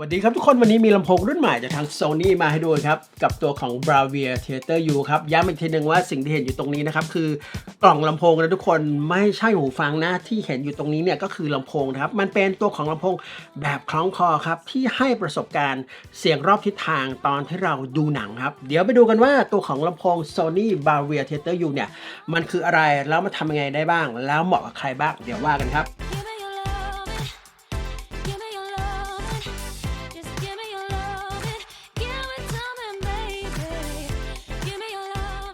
สวัสดีครับทุกคนวันนี้มีลำโพงรุ่นใหม่จากทาง Sony มาให้ดูครับ กับตัวของ Bravia Theater U ครับ ย้ำอีกทีหนึ่งว่าสิ่งที่เห็นอยู่ตรงนี้นะครับ คือกล่องลำโพงนะทุกคนไม่ใช่หูฟังนะที่เห็นอยู่ตรงนี้เนี่ยก็คือลำโพงนะครับ มันเป็นตัวของลำโพงแบบคล้องคอครับ ที่ให้ประสบการณ์เสียงรอบทิศทางตอนที่เราดูหนังครับ เดี๋ยวไปดูกันว่าตัวของลำโพง Sony Bravia Theater U เนี่ยมันคืออะไรแล้วมาทำยังไงได้บ้าง แล้วเหมาะกับใครบ้างเดี๋ยวว่ากันครับ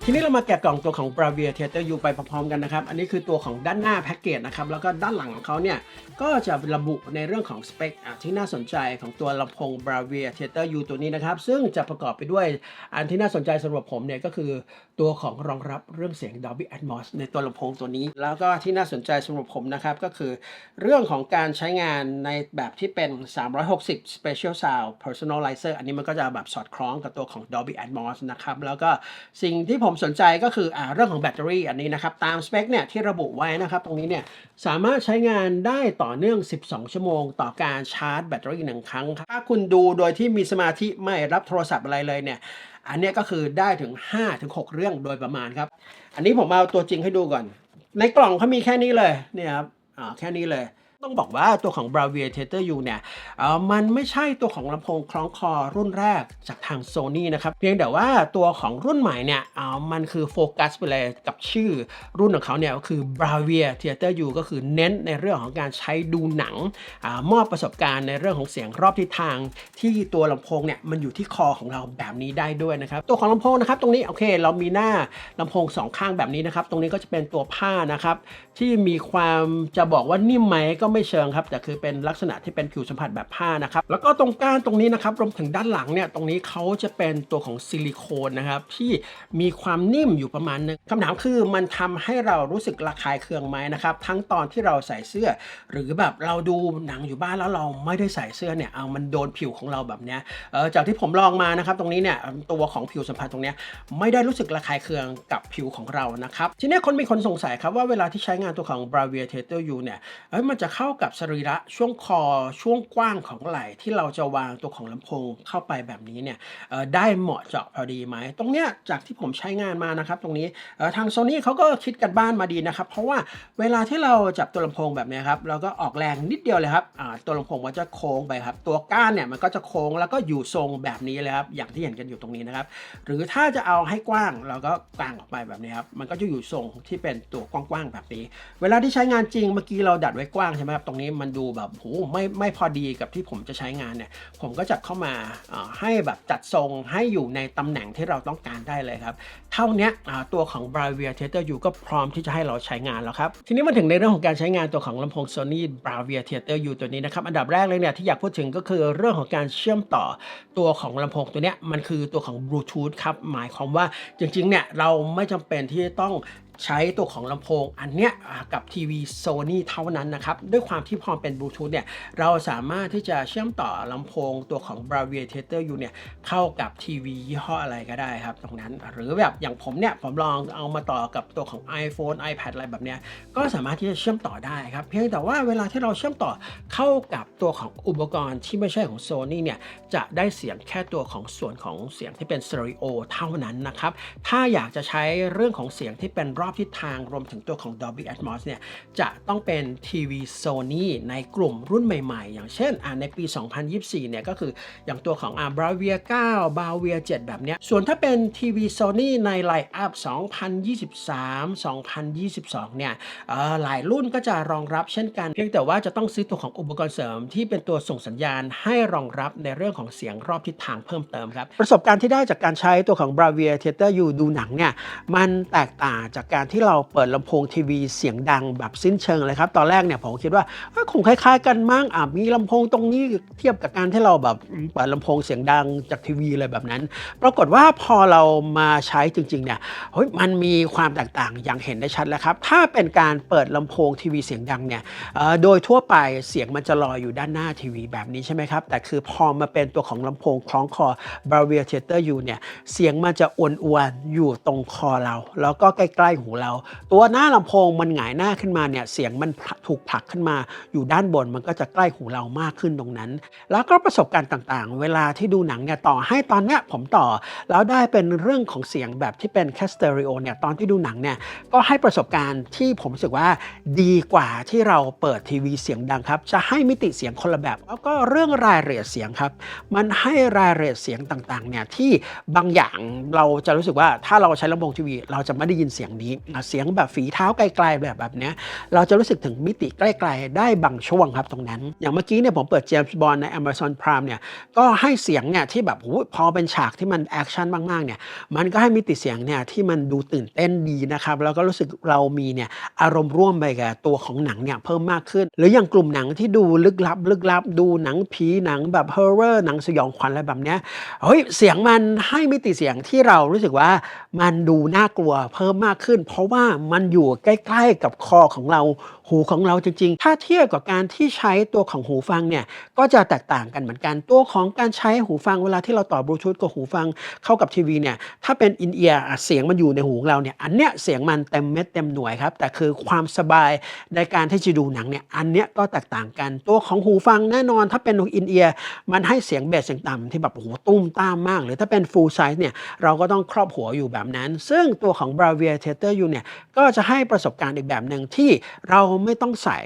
ทีนี้เรามาแกะกล่องตัวของ Bravia Theater U ไปพร้อมๆกันนะครับ อันนี้คือตัวของด้านหน้าแพ็กเกจนะครับ แล้วก็ด้านหลังของเขาเนี่ย ก็จะระบุในเรื่องของสเปคที่น่าสนใจของตัวลำโพง Bravia Theater U ตัวนี้นะครับ ซึ่งจะประกอบไปด้วยอันที่น่าสนใจสำหรับผมเนี่ยก็คือตัวของรองรับเรื่องเสียง Dolby Atmos ในตัวลำโพงตัวนี้ แล้วก็ที่น่าสนใจสำหรับผมนะครับ ก็คือเรื่องของการใช้งานในแบบที่เป็น 360 Special Sound Personalizer อันนี้มันก็จะแบบสอดคล้องกับตัวของ Dolby Atmos นะครับ แล้วก็สิ่งที่ผมสนใจก็คืออเรื่องของแบตเตอรี่อันนี้นะครับ ตามสเปคเนี่ยที่ระบุไว้นะครับ ตรงนี้เนี่ยสามารถใช้งานได้ต่อเนื่อง 12 ชั่วโมง ต่อการชาร์จแบตเตอรี่หนึ่งครั้ง ถ้าคุณดูโดยที่มีสมาธิไม่รับโทรศัพท์อะไรเลยเนี่ย อันนี้ก็คือได้ถึง5-6เรื่องโดยประมาณครับ อันนี้ผมเอาตัวจริงให้ดูก่อน ในกล่องเขามีแค่นี้เลยเนี่ยครับอ่าแค่นี้เลย ต้องบอกว่าตัวของ Bravia Theater U เนี่ยเออมันไม่ใช่ตัวของลำโพงคล้องคอรุ่นแรกจากทาง Sony นะครับ เพียงแต่ว่าตัวของรุ่นใหม่เนี่ยเออมันคือโฟกัสไปเลยกับชื่อรุ่นของเขาเนี่ยก็คือ Bravia Theater U ก็คือเน้นในเรื่องของการใช้ดูหนังอมอบประสบการณ์ในเรื่องของเสียงรอบทิศทาง ที่ตัวลำโพงเนี่ยมันอยู่ที่คอของเราแบบนี้ได้ด้วยนะครับ ตัวของลำโพงนะครับตรงนี้โอเคเรามีหน้าลำโพงสองข้างแบบนี้นะครับตรงนี้ก็จะเป็นตัวผ้านะครับที่มีความจะบอกว่านิ่มไหมก็ไม่เชิงครับแต่คือเป็นลักษณะที่เป็นผิวสัมผัสแบบผ้านะครับแล้วก็ตรงก้านตรงนี้นะครับรวมถึงด้านหลังเนี่ยตรงนี้เขาจะเป็นตัวของซิลิโคนนะครับที่มีความนิ่มอยู่ประมาณนึงคำถามคือมันทำให้เรารู้สึกระคายเคืองไหมนะครับทั้งตอนที่เราใส่เสื้อ หรือแบบเราดูหนังอยู่บ้านแล้วเราไม่ได้ใส่เสื้อเนี่ยเอามันโดนผิวของเราแบบเนี้ยเออจากที่ผมลองมานะครับตรงนี้เนี่ยตัวของผิวสัมผัสตรงเนี้ยไม่ได้รู้สึกระคายเคืองกับผิวของเรานะครับทีนี้คนมีคนสงสัยครับว่าเวลาที่ใช้งานตัวของ Bravia Theater U เนี่ยเอ้ยมันจะเข้ากับสรีระช่วงคอช่วงกว้างของไหล่ที่เราจะวางตัวของลำโพงเข้าไปแบบนี้เนี่ยได้เหมาะเจาะพอดีไหมตรงเนี้ยจากที่ผมใช้งานมานะครับ ตรงนี้ทาง Sony เขาก็คิดกันบ้านมาดีนะครับ เพราะว่าเวลาที่เราจับตัวลำโพงแบบนี้ครับเราก็ออกแรงนิดเดียวเลยครับตัวลำโพงมันจะโค้งไปครับ ตัวก้านเนี่ยมันก็จะโค้งแล้วก็อยู่ทรงแบบนี้เลยครับอย่างที่เห็นกันอยู่ตรงนี้นะครับ หรือถ้าจะเอาให้กว้างเราก็กางออกไปแบบนี้ครับมันก็จะอยู่ทรงที่เป็นตัวกว้างๆแบบนี้ เวลาที่ใช้งานจริงเมื่อกี้เราดัดไว้กว้างใช่ไหมครับตรงนี้มันดูแบบโหไม่ไม่พอดีกับที่ผมจะใช้งานเนี่ย ผมก็จับเข้ามาให้แบบจัดทรงให้อยู่ในตำแหน่งที่เราต้องการได้เลยครับ เท่านี้ตัวของ Bravia Theater U ก็พร้อมที่จะให้เราใช้งานแล้วครับ ทีนี้มาถึงในเรื่องของการใช้งานตัวของลำโพง Sony Bravia Theater U ตัวนี้นะครับ อันดับแรกเลยเนี่ยที่อยากพูดถึงก็คือเรื่องของการเชื่อมต่อตัวของลำโพงตัวเนี้ยมันคือตัวของ Bluetooth ครับหมายความว่าจริงๆเนี่ยเราไม่จำเป็นที่ต้อง ใช้ตัวของลำโพงอันเนี้ยกับทีวี Sony เท่านั้นนะครับ ด้วยความที่พอเป็นบลูทูธเนี่ยเราสามารถที่จะเชื่อมต่อลำโพงตัวของ Bravia Theater U เนี่ยเข้ากับทีวียี่ห้ออะไรก็ได้ครับ ตรงนั้นหรือแบบอย่างผมเนี่ย ผมลองเอามาต่อกับตัวของ iPhone iPad อะไรแบบเนี้ยก็สามารถที่จะเชื่อมต่อได้ครับ เพียงแต่ว่าเวลาที่เราเชื่อมต่อเข้ากับตัวของอุปกรณ์ที่ไม่ใช่ของ Sony เนี่ยจะได้เสียงแค่ตัวของส่วนของเสียงที่เป็นสเตอริโอเท่านั้นนะครับถ้าอยากจะใช้เรื่องของเสียงที่เป็นรอบทิศทางรวมถึงตัวของ Dolby Atmos เนี่ยจะต้องเป็นทีวี Sony ในกลุ่มรุ่นใหม่ ๆ อย่างเช่นอ่าในปี 2024 เนี่ยก็คืออย่างตัวของอ่า Bravia 9 Bravia 7 แบบเนี้ยส่วนถ้าเป็นทีวี Sony ในไลน์อัพ 2023 2022 เนี่ยเอ่อหลายรุ่นก็จะรองรับเช่นกัน เพียงแต่ว่าจะต้องซื้อตัวของอุปกรณ์เสริมที่เป็นตัวส่งสัญญาณให้รองรับในเรื่องของเสียงรอบทิศทางเพิ่มเติมครับ ประสบการณ์ที่ได้จากการใช้ตัวของ Bravia Theater U ดูหนังเนี่ยมันแตกต่างจากการที่เราเปิดลำโพงทีวีเสียงดังแบบสิ้นเชิงเลยครับ ตอนแรกเนี่ยผมคิดว่าคงคล้ายๆ กันมั้งอะมีลำโพงตรงนี้เทียบกับการที่เราแบบเปิดลำโพงเสียงดังจากทีวีอะไรแบบนั้น ปรากฏว่าพอเรามาใช้จริงๆเนี่ยเฮ้ยมันมีความแตกต่างอย่างเห็นได้ชัดแล้วครับ ถ้าเป็นการเปิดลำโพงทีวีเสียงดังเนี่ยโดยทั่วไปเสียงมันจะลอยอยู่ด้านหน้าทีวีแบบนี้ใช่ไหมครับ แต่คือพอมาเป็นตัวของลำโพงคล้องคอ Bravia Theater U เนี่ยเสียงมันจะอ้วนๆอยู่ตรงคอเรา แล้วก็ใกล้ๆหูเรา ตัวหน้าลำโพงมันหงายหน้าขึ้นมาเนี่ยเสียงมันถูกผลักขึ้นมา อยู่ด้านบนมันก็จะใกล้หูเรามากขึ้นตรงนั้น แล้วก็ประสบการณ์ต่างๆ เวลาที่ดูหนังเนี่ยต่อให้ตอนเนี้ยผมต่อ แล้วได้เป็นเรื่องของเสียงแบบที่เป็นแคสเตอริโอเนี่ยตอนที่ดูหนังเนี่ยก็ให้ประสบการณ์ที่ผมรู้สึกว่าดีกว่าที่เราเปิดทีวีเสียงดังครับจะให้มิติเสียงคนละแบบ แล้วก็เรื่องรายละเอียดเสียงครับ มันให้รายละเอียดเสียงต่างๆเนี่ยที่บางอย่างเราจะรู้สึกว่าถ้าเราใช้ลำโพงทีวี เราจะไม่ได้ยินเสียงนี้เสียงแบบฝีเท้าไกลๆแบบแบบเนี้ยเราจะรู้สึกถึงมิติใกล้ๆ ได้บางช่วงครับตรงนั้น อย่างเมื่อกี้เนี่ยผมเปิด James Bond ใน Amazon Prime เนี่ยก็ให้เสียงเนี่ยที่แบบโอ้พอเป็นฉากที่มันแอคชั่นมากๆเนี่ยมันก็ให้มิติเสียงเนี่ยที่มันดูตื่นเต้นดีนะครับแล้วก็รู้สึกเรามีเนี่ยอารมณ์ร่วมไปกับตัวของหนังเนี่ยเพิ่มมากขึ้น หรืออย่างกลุ่มหนังที่ดูลึกลับลึกลับดูหนังผีหนังแบบฮอร์เรอร์หนังสยองขวัญอะไรแบบเนี้ยเฮ้ยเสียงมันให้มิติเสียงที่เรารู้สึกว่ามันดูน่ากลัวเพิ่มมากขึ้นเพราะว่ามันอยู่ใกล้ ๆ กับคอของเราหูของเราจริง ๆ ถ้าเทียบกับการที่ใช้ตัวของหูฟังเนี่ยก็จะแตกต่างกันเหมือนกันตัวของการใช้หูฟังเวลาที่เราต่อบลูทูธกับหูฟังเข้ากับทีวีเนี่ยถ้าเป็นอินเอียร์เสียงมันอยู่ในหูของเราเนี่ยอันเนี้ยเสียงมันเต็มเม็ดเต็มหน่วยครับแต่คือความสบายในการที่จะดูหนังเนี่ยอันเนี้ยก็แตกต่างกันตัวของหูฟังแน่นอนถ้าเป็นอินเอียร์มันให้เสียงเบสเสียงต่ำที่แบบโอ้โหตุ้มตามมาก หรือถ้าเป็น full size เนี่ยเราก็ต้องครอบหัวอยู่แบบนั้น ซึ่งตัวของ Bravia Theater U เนี่ยก็จะให้ประสบการณ์อีกแบบหนึ่งที่เราไม่ต้องใส่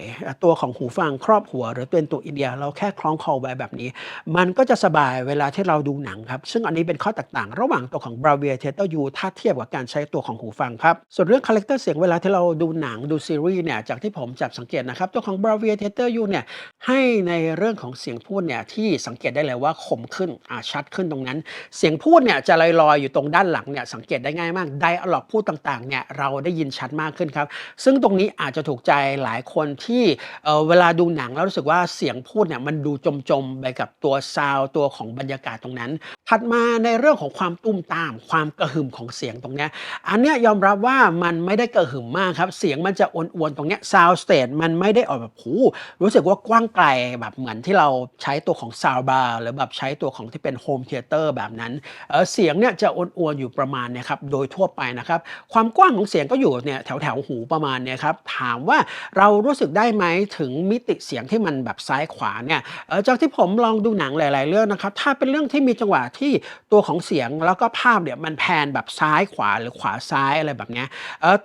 ตัวของหูฟังครอบหัว หรือเป็นตัวอินเดียเราแค่คล้องคอไว้แบบนี้ มันก็จะสบายเวลาที่เราดูหนังครับ ซึ่งอันนี้เป็นข้อแตกต่างระหว่างตัวของ Bravia Theater U ถ้าเทียบกับการใช้ตัวของหูฟังครับ ส่วนเรื่องคาแรคเตอร์เสียงเวลาที่เราดูหนังดูซีรีส์เนี่ยจากที่ผมจับสังเกตนะครับตัวของ Bravia Theater U เนี่ยให้ในเรื่องของเสียงพูดเนี่ยที่สังเกตได้เลยว่าคมขึ้นชัดขึ้นตรงนั้น เสียงพูดเนี่ยจะลอยๆอยู่ตรงด้านหลังเนี่ยสังเกตได้ง่ายมากไดอะล็อกพูดต่างๆเนี่ยเราได้ยินชัดมากขึ้นครับซึ่งตรงนี้อาจจะถูกใจหลายคนที่เเวลาดูหนังแล้วรู้สึกว่าเสียงพูดเนี่ยมันดูจมๆไปกับตัวซาวตัวของบรรยากาศตรงนั้น ถัดมาในเรื่องของความตุ้มตาม ความกระหึ่มของเสียงตรงเนี้ยอันเนี้ยยอมรับว่ามันไม่ได้กระหึ่มมากครับ เสียงมันจะอ้วนๆตรงเนี้ยซาวสเตทมันไม่ได้ออกแบบหูรู้สึกว่ากว้างไกลแบบเหมือนที่เราใช้ตัวของซาวบาร์หรือแบบใช้ตัวของที่เป็นโฮมเทเตอร์แบบนั้นเเสียงเนี่ยจะอ้วนๆอยู่ประมาณเนี่ยครับโดยทั่วไปนะครับ ความกว้างของเสียงก็อยู่เนี่ยแถวแถวๆหูประมาณเนี่ยครับถามว่าเรารู้สึกได้ไหมถึงมิติเสียงที่มันแบบซ้ายขวาเนี่ยจากที่ผมลองดูหนังหลาย ๆ เรื่องนะครับ ถ้าเป็นเรื่องที่มีจังหวะที่ตัวของเสียงแล้วก็ภาพเนี่ยมันแพนแบบซ้ายขวาหรือขวาซ้ายอะไรแบบเนี้ย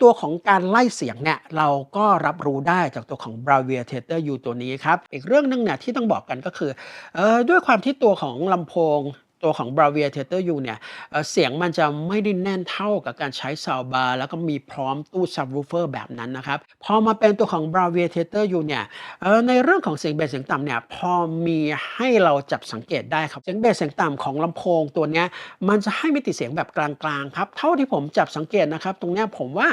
ตัวของการไล่เสียงเนี่ยเราก็รับรู้ได้จากตัวของ Bravia Theater U ตัวนี้ครับ อีกเรื่องหนึงเนี่ยที่ต้องบอกกันก็คือออด้วยความที่ตัวของลำโพง ตัวของ Bravia Theater U เนี่ยเเสียงมันจะไม่ได้แน่นเท่ากับการใช้ Soundbar แล้วก็มีพร้อมตู้ Subwoofer แบบนั้นนะครับ พอมาเป็นตัวของ Bravia Theater U เนี่ยในเรื่องของเสียงเบสเสียงต่ำเนี่ยพอมีให้เราจับสังเกตได้ครับ เสียงเบสเสียงต่ำของลำโพงตัวนี้มันจะให้มิติเสียงแบบกลางๆครับเท่าที่ผมจับสังเกตนะครับตรงเนี้ยผมว่า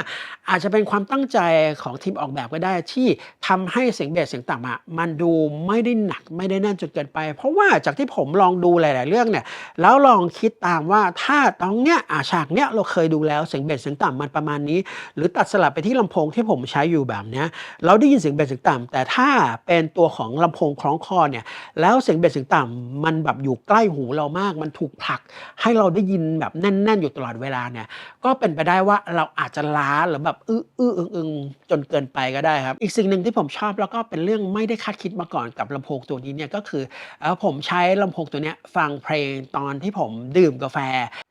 อาจจะเป็นความตั้งใจของทีมออกแบบก็ได้ที่ทำให้เสียงเบสเสียงต่ำอะมันดูไม่ได้หนักไม่ได้แน่นจนเกินไป เพราะว่าจากที่ผมลองดูหลาย ๆ เรื่องเนี่ยแล้วลองคิดตามว่าถ้าตรงเนี้ยอาฉากเนี้ยเราเคยดูแล้วเสียงเบสเสียงต่ำมันประมาณนี้ หรือตัดสลับไปที่ลำโพงที่ผมใช้อยู่แบบเนี้ยเราได้ยินเสียงเบสเสียงต่ำแต่ถ้าเป็นตัวของลำโพงคล้องคอเนี่ยแล้วเสียงเบสเสียงต่ำมันแบบอยู่ใกล้หูเรามาก มันถูกผลัก ให้เราได้ยินแบบแน่น ๆ อยู่ตลอดเวลาเนี่ยก็เป็นไปได้ว่าเราอาจจะล้าหรือแบบอื้ออื้ออึงจนเกินไปก็ได้ครับ อีกสิ่งหนึ่งที่ผมชอบแล้วก็เป็นเรื่องไม่ได้คาดคิดมาก่อนกับลำโพงตัวนี้เนี่ยก็คือเออผมใช้ลำโพงตัวเนี้ยฟังเพลงตอนที่ผมดื่มกาแฟ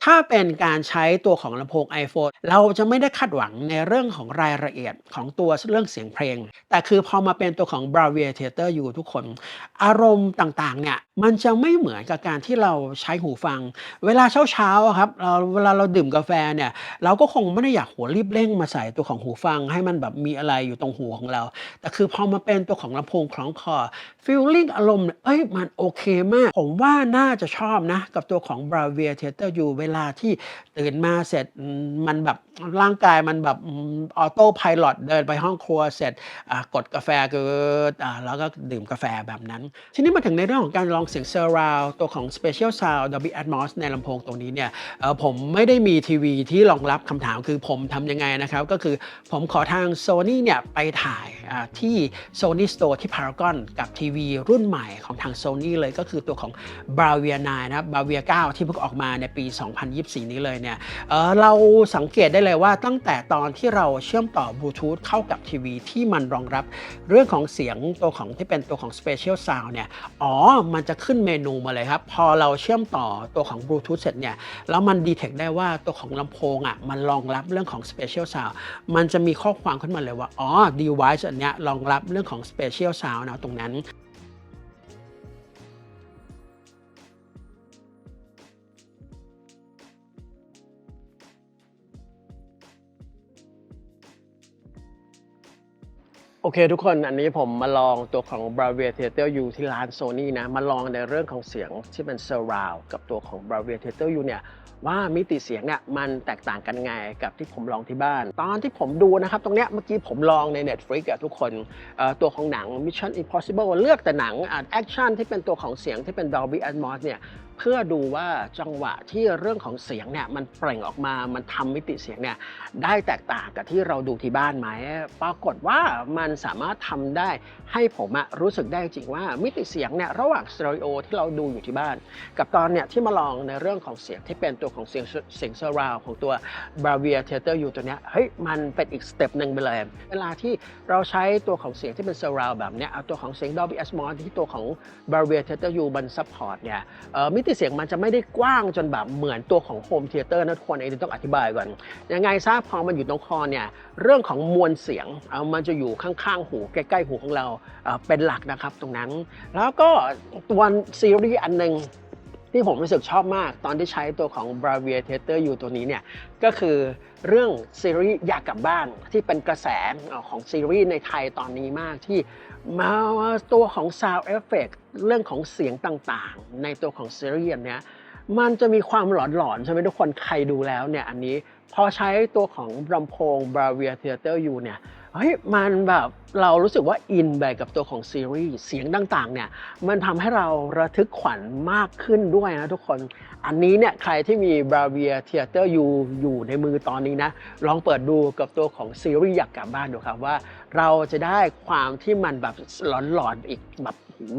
ถ้าเป็นการใช้ตัวของลำโพง iPhone เราจะไม่ได้คาดหวังในเรื่องของรายละเอียดของตัวเรื่องเสียงเพลง แต่คือพอมาเป็นตัวของ Bravia Theater อยู่ทุกคน อารมณ์ต่างๆเนี่ยมันจะไม่เหมือนกับการที่เราใช้หูฟัง เวลาเช้าๆครับเราเวลาเราดื่มกาแฟเนี่ยเราก็คงไม่ได้อยากหัวรีบเร่งมาใส่ตัวของหูฟัง ให้มันแบบมีอะไรอยู่ตรงหูของเรา แต่คือพอมาเป็นตัวของลำโพงคล้องคอฟีลลิ่งอารมณ์เอ้ยมันโอเคมาก ผมว่าน่าจะชอบนะกับตัวของ Bravia Theater อยู่เวลาที่ตื่นมาเสร็จมันแบบร่างกายมันแบบออโต้พาย t เดินไปห้องครัวเสร็จกดกาแฟกิดอ่าแล้วก็ดื่มกาแฟแบบนั้น ทีนี้มาถึงในเรื่องของการลองเสียง surround ตัวของ special sound Dolby Atmos ในลำโพงตรงนี้เนี่ยผมไม่ได้มีทีวีที่รองรับคำถามคือผมทำยังไงนะครับ ก็คือผมขอทาง Sony เนี่ยไปถ่าย ที่ Sony Store ที่ Paragon กับทีวีรุ่นใหม่ของทาง Sony เลยก็คือตัวของ Bravia 9นะครับ Bravia 9 ที่เพิ่งออกมาในปี 2024 นี้เลยเนี่ยเเราสังเกตได้เลยว่าตั้งแต่ตอนที่เราเชื่อมต่อบลูทูธเข้ากับทีวีที่มันรองรับเรื่องของเสียงตัวของที่เป็นตัวของ Special Sound เนี่ย อ๋อ มันจะขึ้นเมนูมาเลยครับ พอเราเชื่อมต่อตัวของบลูทูธเสร็จเนี่ย แล้วมันดีเทคได้ว่าตัวของลำโพงอะมันรองรับเรื่องของ Special Sound มันจะมีข้อความขึ้นมาเลยว่า อ๋อ device อันเนี่ยรองรับเรื่องของ Special Sound นะตรงนั้น อเคทุกคนอันนี้ผมมาลองตัวของ Bravia Theater U ที่ร้าน Sony นะ มาลองในเรื่องของเสียงที่เป็น surround กับตัวของ Bravia Theater U เนี่ย ว่ามิติเสียงเนี่ยมันแตกต่างกันไงกับที่ผมลองที่บ้าน ตอนที่ผมดูนะครับ ตรงเนี้ยเมื่อกี้ผมลองใน Netflix อะทุกคนตัวของหนัง Mission Impossible เลือกแต่หนังแอคชั่นที่เป็นตัวของเสียงที่เป็น Dolby Atmos เนี่ย เพื่อดูว่าจังหวะที่เรื่องของเสียงเนี่ยมันเปล่งออกมามันทำมิติเสียงเนี่ยได้แตกต่างกับที่เราดูที่บ้านไหมปรากฏว่ามันสามารถทำได้ให้ผมรู้สึกได้จริงว่ามิติเสียงเนี่ยระหว่างสเตอริโอที่เราดูอยู่ที่บ้าน กับตอนเนี่ยที่มาลองในเรื่องของเสียงที่เป็นตัวของเสียงเสียงเซอร์ราวของตัว b a v i a Theater U ตัวเนี้ยเฮ้ยมันเป็นอีกสเต็ปหนึ่งไปเลย เวลาที่เราใช้ตัวของเสียงที่เป็นเซอร์ราวแบบเนี้ยเอาตัวของเสียง Dolby Atmos ที่ตัวของ b a v i a Theater U มันซัพพอร์ตเนี่ยเอ่อมิติเสียงมันจะไม่ได้กว้างจนแบบเหมือนตัวของโฮมเทเตอร์นะทุกคนอันนี้ต้องอธิบายก่อน ยังไงซะพอมันอยู่ตรงคอเนี่ยเรื่องของมวลเสียงมันจะอยู่ข้างๆหูใกล้ๆหูของเราเป็นหลักนะครับตรงนั้น แล้วก็ตัวซีรีส์อันหนึ่ง ที่ผมรู้สึกชอบมากตอนที่ใช้ตัวของ Bravia Theater U ตัวนี้เนี่ยก็คือเรื่องซีรีส์อยากกลับบ้านที่เป็นกระแสของซีรีส์ในไทยตอนนี้มากที่มาตัวของ Sound Effect เรื่องของเสียงต่างๆ ในตัวของซีรีส์เนี้ยมันจะมีความหลอนๆใช่ไหมทุกคนใครดูแล้วเนี่ยอันนี้พอใช้ตัวของลำโพง Bravia Theater U เนี่ย เฮ้ยมันแบบเรารู้สึกว่าอินไปกับตัวของซีรีส์เสียงต่างๆเนี่ยมันทำให้เราระทึกขวัญมากขึ้นด้วยนะทุกคน อันนี้เนี่ยใครที่มี Bravia Theater U อยู่ในมือตอนนี้นะ ลองเปิดดูกับตัวของซีรีส์อยากกลับบ้านดูครับว่า เราจะได้ความที่มันแบบหลอนๆอีกแบบหู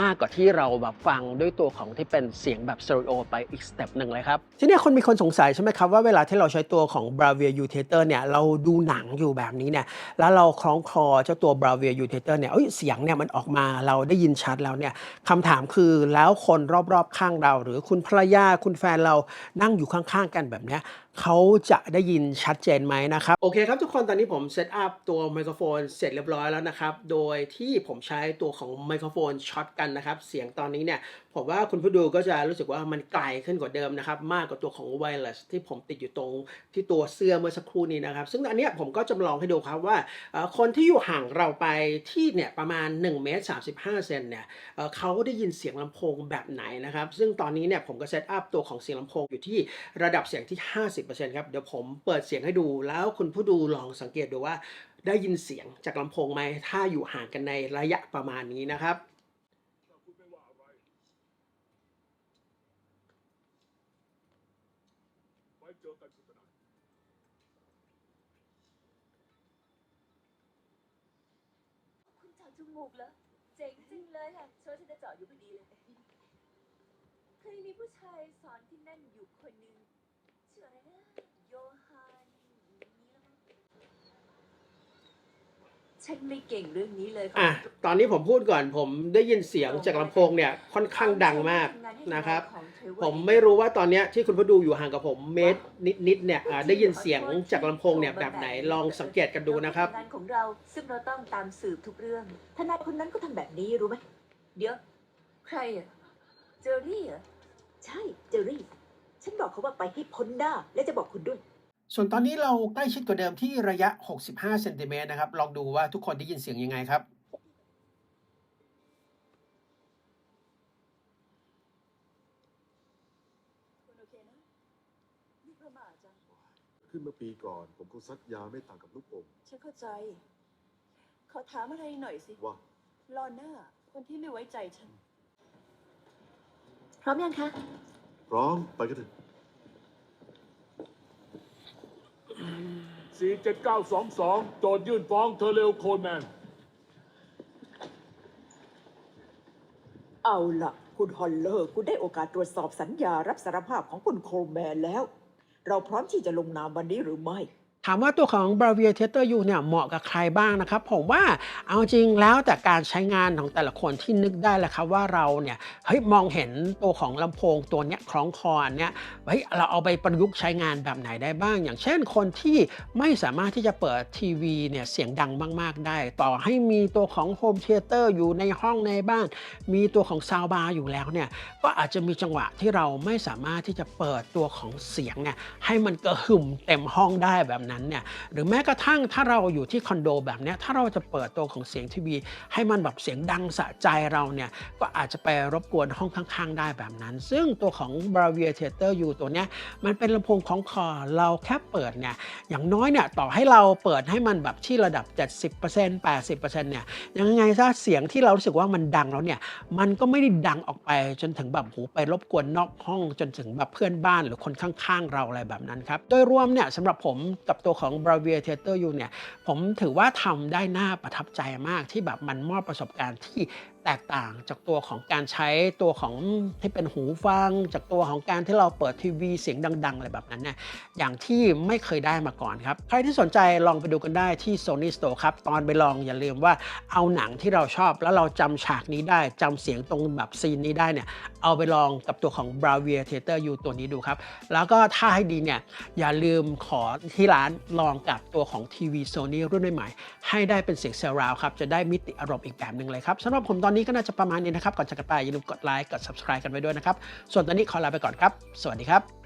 มากกว่าที่เราแบบฟังด้วยตัวของที่เป็นเสียงแบบสเตอริโอไปอีกสเต็ปหนึ่งเลยครับ ที่นี่คนมีคนสงสัยใช่ไหมครับว่าเวลาที่เราใช้ตัวของ Bravia U Theater เนี่ยเราดูหนังอยู่แบบนี้เนี่ยแล้วเราคล้องคอเจ้าตัว Bravia U Theater เนี่ยเอ้ยเสียงเนี่ยมันออกมาเราได้ยินชัดแล้วเนี่ยคำถามคือแล้วคนรอบๆข้างเรา หรือคุณภรรยาคุณแฟนเรานั่งอยู่ข้างๆกันแบบเนี้ยเขาจะได้ยินชัดเจนไหมนะครับ โอเคครับทุกคนตอนนี้ผมเซตอัพตัวไมโครโฟนเสร็จเรียบร้อยแล้วนะครับ โดยที่ผมใช้ตัวของไมโครโฟนช็อตกันนะครับ เสียงตอนนี้เนี่ยผมว่าคุณผู้ดูก็จะรู้สึกว่ามันไกลขึ้นกว่าเดิมนะครับ มากกว่าตัวของ wireless ที่ผมติดอยู่ตรงที่ตัวเสื้อเมื่อสักครู่นี้นะครับ ซึ่งอันนี้ผมก็จำลองให้ดูครับว่าคนที่อยู่ห่างเราไปที่เนี่ยประมาณ1เมตร35เซนเนี่ยเขาได้ยินเสียงลำโพงแบบไหนนะครับ ซึ่งตอนนี้เนี่ยผมก็เซตอัพตัวของเสียงลำโพงอยู่ที่ระดับเสียงที่ 50%ครับเดี๋ยวผมเปิดเสียงให้ดูแล้วคุณผู้ดูลองสังเกตดูว่าได้ยินเสียงจากลำโพงไหมถ้าอยู่ห่างกันในระยะประมาณนี้นะครับ ไว้เจอกันคุณทนาย คุณเจาะจ มูกเหรอเจ๋งจริงเลยค่ะโชว์ฉันจะเจาะอยู่พอดีเลย เคยมีผู้ชายสอนที่นั่นอยู่คนหนึ่งชื่ออะไรนะ โยฮันอย่างนี้แล้วมั้ง ฉันไม่เก่งเรื่องนี้เลยอะตอนนี้ผมพูดก่อนผมได้ยินเสียงจากลำโพงเนี่ยค่อนข้างดังมากนะครับ ผมไม่รู้ว่าตอนเนี้ยที่คุณผู้ดูอยู่ห่างกับผมเมตรนิดๆเนี่ยอ่าได้ยินเสียงจากลำโพงเนี่ยแบบไหนลองสังเกตกันดูนะครับ งานของเราซึ่งเราต้องตามสืบทุกเรื่องทนายคนนั้นก็ทำแบบนี้รู้ไหมเดี๋ยว ใครอะเจอรี่เหรอ ใช่ เจอรี่ ฉันบอกเขาว่าไปให้พ้นหน้า และจะบอกคุณด้วย ส่วนตอนนี้เราใกล้ชิดกว่าเดิมที่ระยะ 65 เซนติเมตรนะครับ ลองดูว่าทุกคนได้ยินเสียงยังไงครับคุณโอเคนะนี่ประมาทจังขึ้นเมื่อปีก่อนผมคงซัดยาไม่ต่างกับลูกอมฉันเข้าใจ ขอถามอะไรหน่อยสิ ว่าลอน่าคนที่ไม่ไว้ใจฉัน พร้อมยังคะ พร้อมไปกันเถอะ ศรี7922 โจทยื่นฟ้องเทอเรลโคลแมน เอาละคุณฮอลเลอร์ คุณได้โอกาสตรวจสอบสัญญารับสารภาพของคุณโคลแมนแล้ว เราพร้อมที่จะลงนามวันนี้หรือไม่ ถามว่าตัวของ Bravia Theater U เนี่ยเหมาะกับใครบ้างนะครับ ผมว่าเอาจริงแล้วแต่การใช้งานของแต่ละคนที่นึกได้แหละครับว่าเราเนี่ยเฮ้ยมองเห็นตัวของลำโพงตัวเนี้ยคล้องคออันเนี้ยเฮ้ยเราเอาไปประยุกต์ใช้งานแบบไหนได้บ้าง อย่างเช่นคนที่ไม่สามารถที่จะเปิดทีวีเนี่ยเสียงดังมาก ๆ ได้ ต่อให้มีตัวของโฮมเทเตอร์อยู่ในห้องในบ้าน มีตัวของซาวบาร์อยู่แล้วเนี่ยก็อาจจะมีจังหวะที่เราไม่สามารถที่จะเปิดตัวของเสียงเนี่ยให้มันกระหึ่มเต็มห้องได้แบบนั้นเนี่ยหรือแม้กระทั่งถ้าเราอยู่ที่คอนโดแบบนี้ถ้าเราจะเปิดตัวของเสียงทีวี ให้มันแบบเสียงดังสะใจเราเนี่ยก็อาจจะไปรบกวนห้องข้าง ๆ ได้แบบนั้น ซึ่งตัวของ Bravia Theater U ตัวเนี้ยมันเป็นลำโพงของคอเราแค่เปิดเนี่ยอย่างน้อยเนี่ยต่อให้เราเปิดให้มันแบบที่ระดับ 70% 80%เนี่ยยังไงซะเสียงที่เรารู้สึกว่ามันดังแล้วเนี่ยมันก็ไม่ได้ดังออกไปจนถึงแบบหูไปรบกวนนอกห้องจนถึงแบบเพื่อนบ้านหรือคนข้างๆ เราอะไรแบบนั้นครับโดยรวมเนี่ยสำหรับผมกับตัวของ Bravia Theater U เนี่ยผมถือว่าทำได้น่าประทับใจมากที่แบบมันมอบประสบการณ์ที่ แตกต่างจากตัวของการใช้ตัวของที่เป็นหูฟัง จากตัวของการที่เราเปิดทีวีเสียงดัง ๆ อะไรแบบนั้นเนี่ยอย่างที่ไม่เคยได้มาก่อนครับ ใครที่สนใจลองไปดูกันได้ที่ Sony Store ครับ ตอนไปลองอย่าลืมว่าเอาหนังที่เราชอบแล้วเราจำฉากนี้ได้จำเสียงตรงแบบซีนนี้ได้เนี่ยเอาไปลองกับตัวของ Bravia Theater U ตัวนี้ดูครับ แล้วก็ถ้าให้ดีเนี่ยอย่าลืมขอที่ร้านลองกับตัวของทีวี Sony รุ่นใหม่ให้ได้เป็นเสียงเซราวครับจะได้มิติอารมณ์อีกแบบหนึ่งเลยครับสำหรับผมตอนนี้ก็น่าจะประมาณนี้นะครับ ก่อนจากกันไปอย่าลืมกดไลค์ กด subscribe กันไว้ด้วยนะครับ ส่วนตอนนี้ขอลาไปก่อนครับ สวัสดีครับ